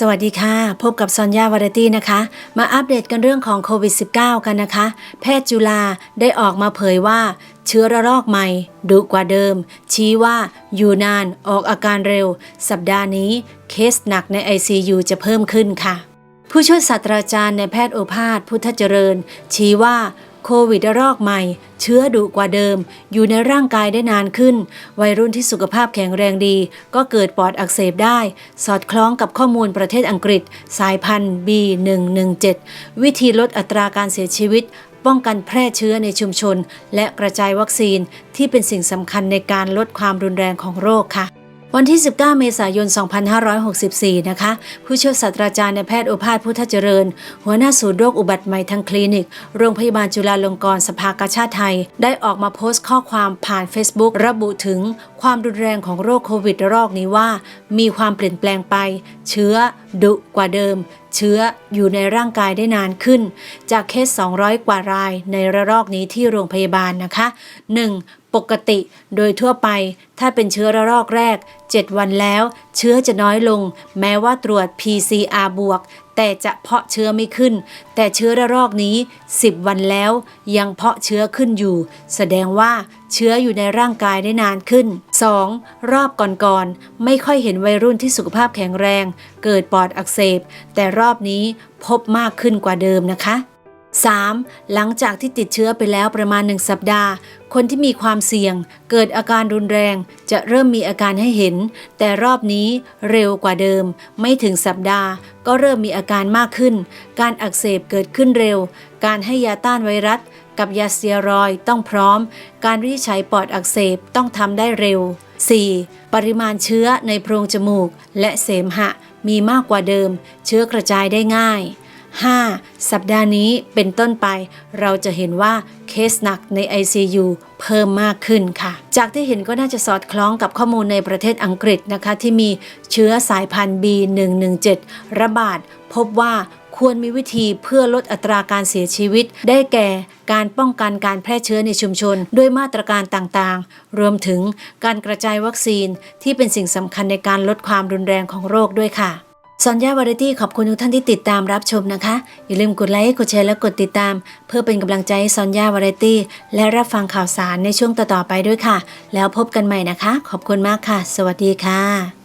สวัสดีค่ะ พบกับซอนยาวาไรตี้นะคะ มาอัปเดตกันเรื่องของโควิด -19 กันนะคะ แพทย์จุฬาได้ออกมาเผยว่าเชื้อระลอกใหม่ดุกว่าเดิม ชี้ว่าอยู่นานออกอาการเร็ว สัปดาห์นี้เคสหนักใน ICU จะเพิ่มขึ้นค่ะ ผู้ช่วยศาสตราจารย์ในแพทย์โอภาสพุทธเจริญ ชี้ว่า โควิดระลอกใหม่ เชื้อดุกว่าเดิม อยู่ในร่างกายได้นานขึ้น วัยรุ่นที่สุขภาพแข็งแรงดี ก็เกิดปอดอักเสบได้ สอดคล้องกับข้อมูลประเทศอังกฤษ สายพันธุ์ B117 วิธีลดอัตราการเสียชีวิต ป้องกันแพร่เชื้อในชุมชน และกระจายวัคซีนที่เป็นสิ่งสำคัญในการลดความรุนแรงของโรคค่ะ วันที่ 19 เมษายน 2564 นะคะ ผู้ช่วยศาสตราจารย์ในแพทย์โอภาสพุทธเจริญ หัวหน้าศูนย์โรคอุบัติใหม่ทางคลินิก โรงพยาบาลจุฬาลงกรณ์สภากาชาติไทย ได้ออกมาโพสต์ข้อความผ่าน Facebook ระบุถึงความรุนแรงของโรคโควิดระลอกนี้ว่า มีความเปลี่ยนแปลงไป เชื้อดุกว่าเดิม เชื้ออยู่ในร่างกายได้นานขึ้น จากเคส 200 กว่ารายในระลอกนี้ที่โรงพยาบาลนะคะ 1. ปกติโดยทั่วไป ถ้าเป็นเชื้อระลอกแรก 7 วันแล้ว เชื้อจะน้อยลง แม้ว่าตรวจ PCR บวก แต่จะเพาะเชื้อไม่ขึ้น แต่เชื้อระลอกนี้ 10 วันแล้วยังเพาะเชื้อขึ้นอยู่ แสดงว่าเชื้ออยู่ในร่างกายได้นานขึ้น 2. รอบก่อนๆไม่ค่อยเห็นวัยรุ่นที่สุขภาพแข็งแรง เกิดปอดอักเสบ แต่รอบนี้พบมากขึ้นกว่าเดิมนะคะ 3. หลังจากที่ติดเชื้อไปแล้วประมาณ 1 สัปดาห์ คนที่มีความเสี่ยง เกิดอาการรุนแรง จะเริ่มมีอาการให้เห็น แต่รอบนี้เร็วกว่าเดิม ไม่ถึงสัปดาห์ ก็เริ่มมีอาการมากขึ้น การอักเสบเกิดขึ้นเร็ว การให้ยาต้านไวรัส กับยาเตียรอยต้องพร้อม การวิจัยปอดอักเสบต้องทำได้เร็ว 4. ปริมาณเชื้อในโพรงจมูก และเสมหะมีมากกว่าเดิม เชื้อกระจายได้ง่าย 5. สัปดาห์นี้เป็นต้นไป เราจะเห็นว่าเคสหนักใน ICU เพิ่มมากขึ้นค่ะ จากที่เห็นก็น่าจะสอดคล้องกับข้อมูลในประเทศอังกฤษนะคะ ที่มีเชื้อสายพันธุ์ B117 ระบาด พบว่าควรมีวิธีเพื่อลดอัตราการเสียชีวิต ได้แก่การป้องกันการแพร่เชื้อในชุมชน ด้วยมาตรการต่างๆ รวมถึงการกระจายวัคซีนที่เป็นสิ่งสำคัญในการลดความรุนแรงของโรคด้วยค่ะ ซอนยาวาไรตี้ขอบคุณทุกท่านที่ติดตามรับชมนะคะ อย่าลืมกดไลค์กดแชร์และกดติดตาม เพื่อเป็นกำลังใจให้ซอนยาวาไรตี้และรับฟังข่าวสารในช่วงต่อๆไปด้วยค่ะ แล้วพบกันใหม่นะคะ ขอบคุณมากค่ะ สวัสดีค่ะ